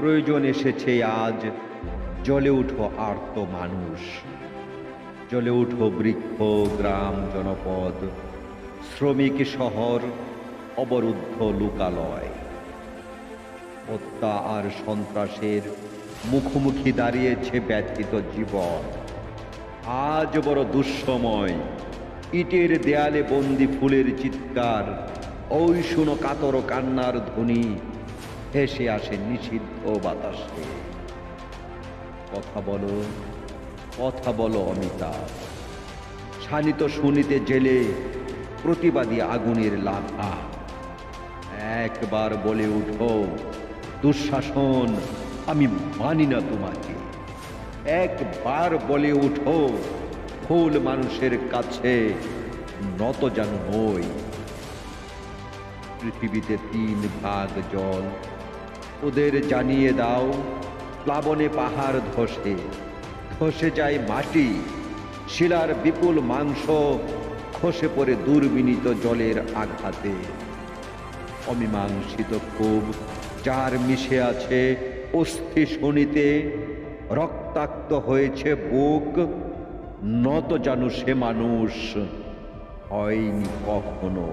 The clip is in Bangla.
প্রয়োজন এসেছে আজ। জলে উঠো আর্ত মানুষ। জলে উঠো বৃক্ষ, গ্রাম, জনপদ। শ্রমিক শহর, অবরুদ্ধ লোকালয়। হত্যা আর সন্ত্রাসের মুখোমুখি দাঁড়িয়েছে ব্যথিত জীবন। আজ বড় দুঃসময়। ইটের দেয়ালে বন্দি ফুলের চিৎকার। ওই শুনো কাতর কান্নার ধ্বনি। ভেসে আসে নিষিদ্ধ বাতাসে। কথা বলো কথা বলো অমিতা। শানিত শুনিতে জেলে প্রতিবাদী আগুনের লাভা একবার বলে উঠো, দুঃশাসন আমি মানি না তোমাকে। একবার বলে উঠো ফুল মানুষের কাছে নত যেন নই। পৃথিবীতে তিন ভাগ জল ওদের জানিয়ে দাও, প্লাবনে পাহাড় ধসে। ধসে যায় মাটি, শিলার বিপুল মাংস খসে পড়ে দুর্বিনীত জলের আঘাতে। অমীমাংসিত ক্ষোভ যার মিশে আছে অস্থি শনিতে রক্তাক্ত হয়েছে বুক, নত জানু সে মানুষ হয়নি কখনো।